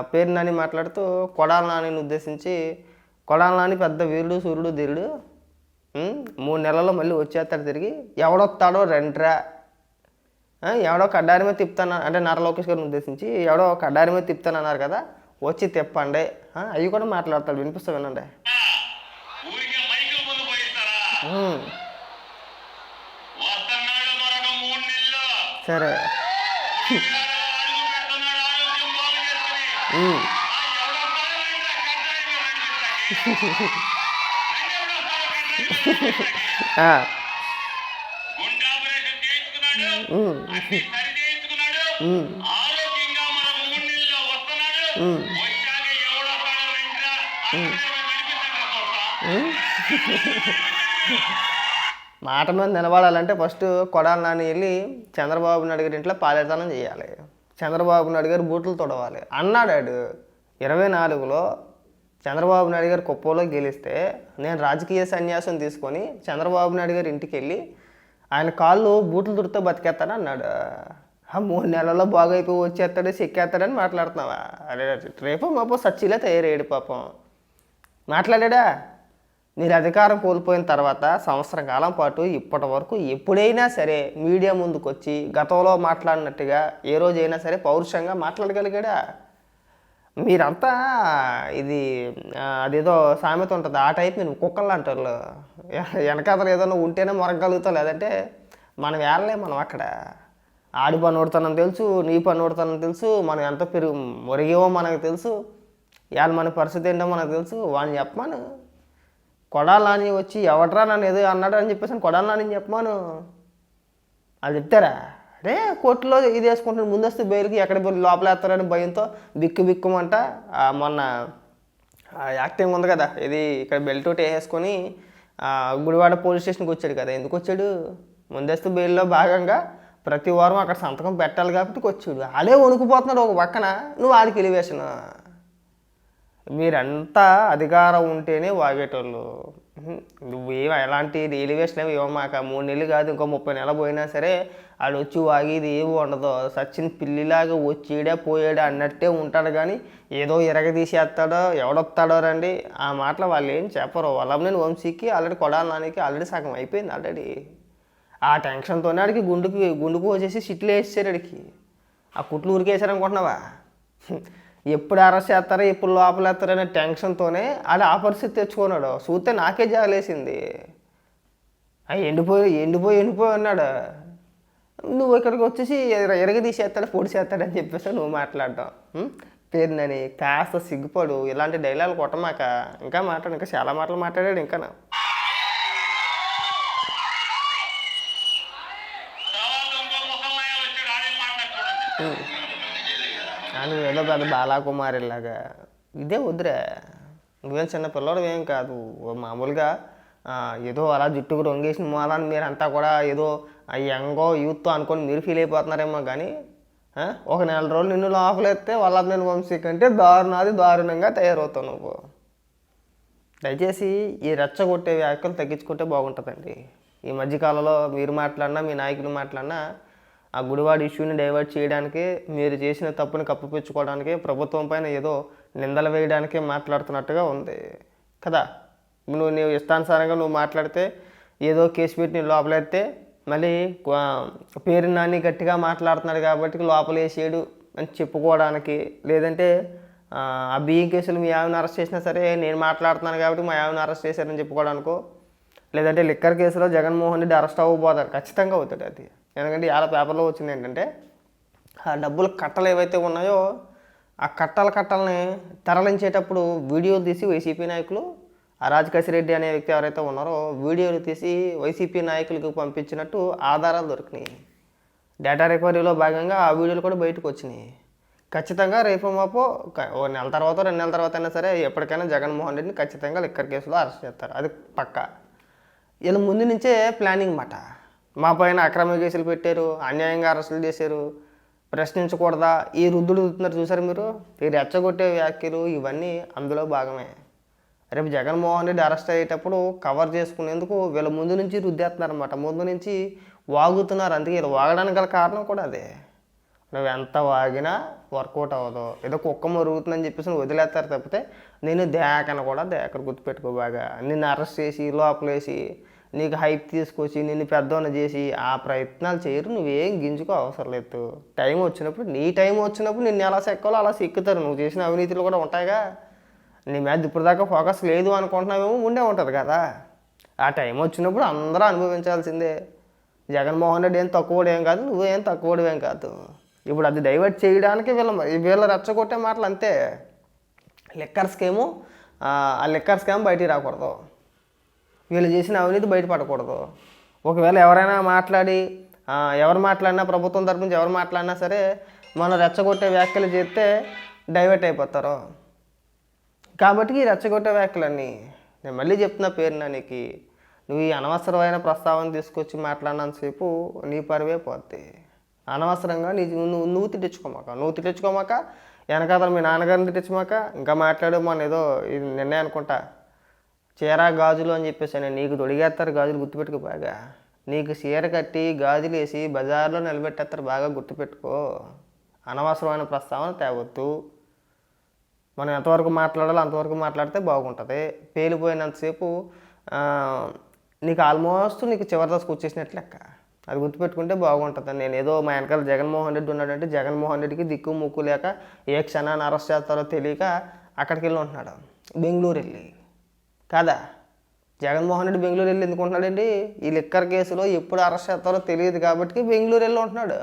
పేరు నాని మాట్లాడుతూ కొడాల నానిని ఉద్దేశించి కొడాల నాని పెద్ద వీరుడు సూర్యుడు ధీరుడు మూడు నెలల్లో మళ్ళీ వచ్చేస్తాడు తిరిగి. ఎవడొస్తాడో రెండ్రా. ఆ, ఎవడో కడ్డారి మీద తిప్పుతాను అంటే నారా లోకేష్ గారిని ఉద్దేశించి ఎవడో కడ్డారి మీద తిప్పుతాను అన్నారు కదా వచ్చి తిప్పండి. అవి కూడా మాట్లాడతాడు వినిపిస్తా వినండి. ఊరికే మాట మీద నిలబడాలంటే ఫస్ట్ కొడాలి నాని వెళ్ళి చంద్రబాబు నాయుడు గారి ఇంట్లో పాలేతనం చేయాలి. చంద్రబాబు నాయుడు గారు బూట్లు తొడవాలి అన్నాడాడు. ఇరవై నాలుగులో చంద్రబాబు నాయుడు గారు కుప్పంలో గెలిస్తే నేను రాజకీయ సన్యాసం తీసుకొని చంద్రబాబు నాయుడు గారి ఇంటికి వెళ్ళి ఆయన కాళ్ళు బూట్లు తుడితే బతికేస్తాను అన్నాడు. మూడు నెలల్లో బాగైపోయి వచ్చేస్తాడు సిక్కేస్తాడని మాట్లాడుతున్నావా? అరే రేపు మాపో సచ్చిలే తయారయ్యాడు పాపం. మాట్లాడా మీరు అధికారం కోల్పోయిన తర్వాత సంవత్సర కాలం పాటు ఇప్పటి వరకు ఎప్పుడైనా సరే మీడియా ముందుకు వచ్చి గతంలో మాట్లాడినట్టుగా ఏ రోజైనా సరే పౌరుషంగా మాట్లాడగలిగాడా? మీరంతా ఇది అదేదో సామెత ఉంటుంది. ఆ టైప్ మీరు కుక్కలు అంటారు వెనకాతలు ఏదైనా ఉంటేనే మొరగలుగుతాం లేదంటే మనం వెళ్ళలే మనం అక్కడ. ఆడి పని ఉడతానని తెలుసు నీ పని ఉడతానని తెలుసు మనం ఎంత పెరుగు మురిగేవో మనకు తెలుసు ఇవాళ మన పరిస్థితి ఏంటో మనకు తెలుసు వాడిని చెప్పమాను. కొడాలని వచ్చి ఎవట్రా నన్ను ఏదో అన్నాడు అని చెప్పేసి కొడాలని చెప్పమాను. అది చెప్తారా? అరే కోర్టులో ఇది వేసుకుంటాను ముందస్తు బెయిల్కి ఎక్కడ పోయి లోపల వేస్తారని భయంతో బిక్కు బిక్కుమంట. మొన్న యాక్టింగ్ ఉంది కదా ఇది ఇక్కడ బెల్ట్ ఒకటి వేసుకొని గుడివాడ పోలీస్ స్టేషన్కి వచ్చాడు కదా ఎందుకు వచ్చాడు? ముందస్తు బెయిల్లో భాగంగా ప్రతి వారం అక్కడ సంతకం పెట్టాలి కాబట్టి వచ్చాడు అదే వణుకుపోతున్నాడు ఒక పక్కన నువ్వు ఆడికి ఎలివేషన్. మీరంతా అధికారం ఉంటేనే వాగేటోళ్ళు. ఉహుం. నువ్వు ఎలాంటి ఎలివేషన్ ఏమి ఇవ్వమాక మూడు నెలలు కాదు ఇంకో ముప్పై నెలలు పోయినా సరే ఆడు వచ్చి వాగేది ఏమి ఉండదు. సచిన్ పిల్లిలాగా వచ్చేడా పోయాడా అన్నట్టే ఉంటాడు కానీ ఏదో ఇరగదీసేస్తాడో ఎవడొస్తాడో రండి. ఆ మాటలు వాళ్ళు ఏం చెప్పరు. వల్లభనేని వంశీకి ఆల్రెడీ కొడాలి నానికి ఆల్రెడీ సగం అయిపోయింది ఆల్రెడీ. ఆ టెన్షన్తోనే ఆడికి గుండుకి గుండుకు వచ్చేసి సిట్లు వేసేసారు ఆడికి. ఆ కుట్లు ఉరికేసారనుకుంటున్నావా ఎప్పుడు అరెస్ట్ చేస్తారో ఎప్పుడు లోపలేస్తారనే టెన్షన్తోనే ఆడ ఆ పరిస్థితి తెచ్చుకున్నాడు. చూస్తే నాకే జాలేసింది. ఆ ఎండిపోయి ఎండిపోయి ఎండిపోయి ఉన్నాడు. నువ్వు ఇక్కడికి వచ్చేసి ఎర- ఎరగ తీసేస్తాడు పొడి చేస్తాడని చెప్పేసి నువ్వు మాట్లాడటం ఉం? పేరునని కాస్త సిగ్గుపడు. ఇలాంటి డైలాగ్ కొట్టమాక. ఇంకా మాట్లాడు ఇంకా చాలా మాటలు మాట్లాడాడు ఇంకా తర్వాత కానీ ఏదో పెద్ద బాలాకుమారిలాగా. ఇదే వద్దురే. నువ్వేం చిన్న పిల్లడమేం ఏం కాదు. మామూలుగా ఏదో అలా జుట్టుకు రొంగేసిన మూలాన్ని మీరంతా కూడా ఏదో యంగో యూత్ అనుకొని మీరు ఫీల్ అయిపోతున్నారేమో కానీ ఒక నెల రోజులు నిన్ను లోపలెత్తే వాళ్ళ నేను వంశీ కంటే దారుణాది దారుణంగా తయారవుతావు నువ్వు. దయచేసి ఈ రెచ్చగొట్టే వ్యాఖ్యలు తగ్గించుకుంటే బాగుంటుందండి. ఈ మధ్యకాలంలో మీరు మాట్లాడినా మీ నాయకులు మాట్లాడినా ఆ గుడివాడ ఇష్యూని డైవర్ట్ చేయడానికి మీరు చేసిన తప్పుని కప్పిపుచ్చుకోవడానికి ప్రభుత్వం పైన ఏదో నిందలు వేయడానికే మాట్లాడుతున్నట్టుగా ఉంది. కదా? నువ్వు నీవు ఇష్టానుసారంగా నువ్వు మాట్లాడితే ఏదో కేసు పెట్టి నేను లోపలెత్తే మళ్ళీ పేరు నాని గట్టిగా మాట్లాడుతున్నాడు కాబట్టి లోపల వేసేయడు అని చెప్పుకోవడానికి. లేదంటే ఆ, ఆ బియ్యం కేసులు మీ ఆవిని అరెస్ట్ చేసినా సరే నేను మాట్లాడుతున్నాను కాబట్టి మా ఆవిని అరెస్ట్ చేశారని చెప్పుకోవడానికో? లేదంటే లిక్కర్ కేసులో జగన్మోహన్ రెడ్డి అరెస్ట్ అవ్వబోతారు. ఖచ్చితంగా అవుతాడు అది. ఎందుకంటే ఇవాళ పేపర్లో వచ్చింది ఏంటంటే ఆ డబ్బులు కట్టలు ఏవైతే ఉన్నాయో ఆ కట్టల కట్టల్ని తరలించేటప్పుడు వీడియోలు తీసి వైసీపీ నాయకులు ఆ రాజకేశిరెడ్డి అనే వ్యక్తి ఎవరైతే ఉన్నారో వీడియోలు తీసి వైసీపీ నాయకులకు పంపించినట్టు ఆధారాలు దొరికినాయి. డేటా రికవరీలో భాగంగా ఆ వీడియోలు కూడా బయటకు వచ్చినాయి. ఖచ్చితంగా రేపు మాపు ఓ నెల తర్వాత రెండు నెలల తర్వాత అయినా సరే ఎప్పటికైనా జగన్మోహన్ రెడ్డిని ఖచ్చితంగా లిక్కర్ కేసులో అరెస్ట్ చేస్తారు. అది పక్కా. వీళ్ళ ముందు నుంచే ప్లానింగ్ మాట. మా పైన అక్రమ కేసులు పెట్టారు అన్యాయంగా అరెస్టులు చేశారు ప్రశ్నించకూడదా? ఈ రుద్దులు రుద్దుతున్నారు చూసారు మీరు? ఈ రెచ్చగొట్టే వ్యాఖ్యలు ఇవన్నీ అందులో భాగమే. రేపు జగన్మోహన్ రెడ్డి అరెస్ట్ అయ్యేటప్పుడు కవర్ చేసుకునేందుకు వీళ్ళ ముందు నుంచి రుద్దేస్తున్నారనమాట ముందు నుంచి వాగుతున్నారు. అందుకే వీళ్ళు వాగడానికి గల కారణం కూడా అదే. నువ్వు ఎంత వాగినా వర్కౌట్ అవ్వదు. ఏదో కుక్క మరుగుతుందని చెప్పేసి నువ్వు వదిలేస్తారు తప్పితే నేను దేకను కూడా దేకను గుర్తుపెట్టుకో బాగా. నిన్ను అరెస్ట్ చేసి లోపలేసి నీకు హైప్ తీసుకొచ్చి నిన్ను పెద్దవన చేసి ఆ ప్రయత్నాలు చేయరు నువ్వేం గింజుకో అవసరం లేదు. టైం వచ్చినప్పుడు నీ టైం వచ్చినప్పుడు నిన్ను ఎలా సెక్కాలో అలా సిక్కుతారు. నువ్వు చేసిన అవినీతులు కూడా ఉంటాయిగా. నీ మీద ఇప్పటిదాకా ఫోకస్ లేదు అనుకుంటున్నావేమో ఉండే ఉంటుంది కదా. ఆ టైం వచ్చినప్పుడు అందరూ అనుభవించాల్సిందే. జగన్మోహన్ రెడ్డి ఏం తక్కువడేం కాదు నువ్వేం తక్కువడేం కాదు. ఇప్పుడు అది డైవర్ట్ చేయడానికి వీళ్ళ వీళ్ళ రెచ్చగొట్టే మాటలు అంతే. లిక్కర్ స్కీము ఆ ఆ లిక్కర్ స్కామ్ బయటికి రాకూడదు. వీళ్ళు చేసిన అవినీతి బయటపడకూడదు. ఒకవేళ ఎవరైనా మాట్లాడి ఎవరు మాట్లాడినా ప్రభుత్వం తరపు నుంచి ఎవరు మాట్లాడినా సరే మనం రెచ్చగొట్టే వ్యాఖ్యలు చేస్తే డైవర్ట్ అయిపోతారు. కాబట్టి ఈ రెచ్చగొట్టే వ్యాఖ్యలన్నీ నేను మళ్ళీ చెప్తున్నా పేరు నానికి నువ్వు ఈ అనవసరమైన ప్రస్తావన తీసుకొచ్చి మాట్లాడినంతసేపు నీ పరివే పోద్ది. అనవసరంగా నీ నువ్వు నువ్వు తిట్టించుకోమాక నువ్వు తిట్టించుకోమాక వెనకాతల మీ నాన్నగారిని తిట్టించుమాక ఇంకా మాట్లాడే మొన్న ఏదో ఇది నిన్నే అనుకుంటా. చీర గాజులు అని చెప్పేసి నేను నీకు తొడిగేస్తారు గాజులు గుర్తుపెట్టుకో బాగా. నీకు చీర కట్టి గాజులు వేసి బజార్లో నిలబెట్టేస్తారు బాగా గుర్తుపెట్టుకో. అనవసరమైన ప్రస్తావన తేవద్దు. మనం ఎంతవరకు మాట్లాడాలో అంతవరకు మాట్లాడితే బాగుంటుంది. పేలిపోయినంతసేపు నీకు ఆల్మోస్ట్ నీకు చివరి దశకు వచ్చేసినట్లు లెక్క. అది గుర్తుపెట్టుకుంటే బాగుంటుంది. నేను ఏదో మా వెనకాల జగన్మోహన్ రెడ్డి ఉన్నాడంటే జగన్మోహన్ రెడ్డికి దిక్కు ముక్కు లేక ఏ క్షణాన్ని అరెస్ట్ చేస్తారో తెలియక అక్కడికి వెళ్ళి ఉంటున్నాడు. బెంగళూరు వెళ్ళి. కాదా? జగన్మోహన్ రెడ్డి బెంగళూరు వెళ్ళి ఎందుకుంటున్నాడండి? ఈ లిక్కర్ కేసులో ఎప్పుడు అరెస్ట్ చేస్తారో తెలియదు కాబట్టి బెంగళూరు వెళ్ళి ఉంటున్నాడు.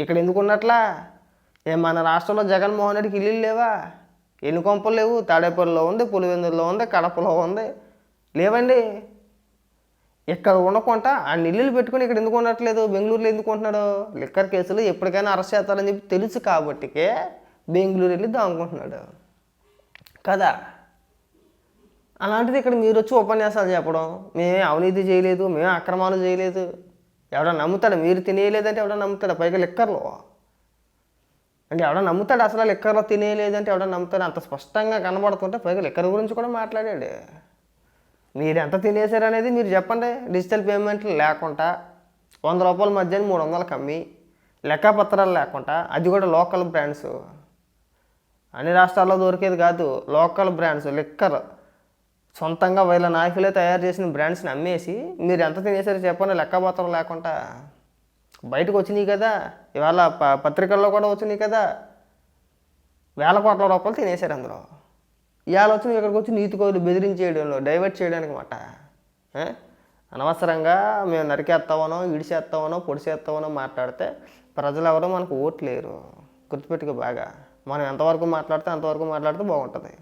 ఇక్కడ ఎందుకు ఉన్నట్లా ఏ మన రాష్ట్రంలో జగన్మోహన్ రెడ్డికి ఇల్లు లేవా? ఎన్ని కొంపలు లేవు తాడేపల్లిలో ఉంది పులివెందుల్లో ఉంది కడపలో ఉంది. లేవండి. ఇక్కడ ఉండకుండా ఆ ఇల్లులు పెట్టుకుని ఇక్కడ ఎందుకు ఉండట్లేదు? బెంగళూరులో ఎందుకు ఉంటున్నాడు? లిక్కర్ కేసులు ఎప్పటికైనా అరెస్ట్ చేస్తారని చెప్పి తెలుసు కాబట్టికే బెంగళూరు వెళ్ళి దాముకుంటున్నాడు. కదా? అలాంటిది ఇక్కడ మీరు వచ్చి ఉపన్యాసాలు చెప్పడం. మేమే అవినీతి చేయలేదు మేమే అక్రమాలు చేయలేదు. ఎవడో నమ్ముతాడు? మీరు తినేయలేదంటే ఎవడో నమ్ముతాడు? పైగా లిక్కర్లో. అంటే ఎవడో నమ్ముతాడు? అసలు లిక్కర్లో తినేయలేదంటే ఎవడో నమ్ముతాడు? అంత స్పష్టంగా కనబడుతుంటే పైగా లిక్కర్ గురించి కూడా మాట్లాడాడు. మీరు ఎంత తినేశారు అనేది మీరు చెప్పండి. డిజిటల్ పేమెంట్లు లేకుండా వంద రూపాయల మధ్య మూడు వందలు కమ్మి లెక్కపత్రాలు లేకుండా అది కూడా లోకల్ బ్రాండ్స్. అన్ని రాష్ట్రాల్లో దొరికేది కాదు లోకల్ బ్రాండ్స్ లిక్కర్. సొంతంగా వీళ్ళ నాయకులే తయారు చేసిన బ్రాండ్స్ని అమ్మేసి మీరు ఎంత తినేసారో చెప్పని లెక్కపత్రం లేకుండా. బయటకు వచ్చినాయి కదా ఇవాళ ప పత్రికల్లో కూడా వచ్చినాయి కదా. వేల కోట్ల రూపాయలు తినేశారు అందులో. ఇవాళ వచ్చిన ఇక్కడికి వచ్చి నీతి కోరులు బెదిరించేయడంలో డైవర్ట్ చేయడానికి మాట. అనవసరంగా మేము నరికేస్తామనో ఇడిసేస్తామనో పొడిసేస్తామనో మాట్లాడితే ప్రజలు ఎవరో మనకు ఓట్లేరు. గుర్తుపెట్టుకో బాగా. మనం ఎంతవరకు మాట్లాడితే అంతవరకు మాట్లాడితే బాగుంటుంది.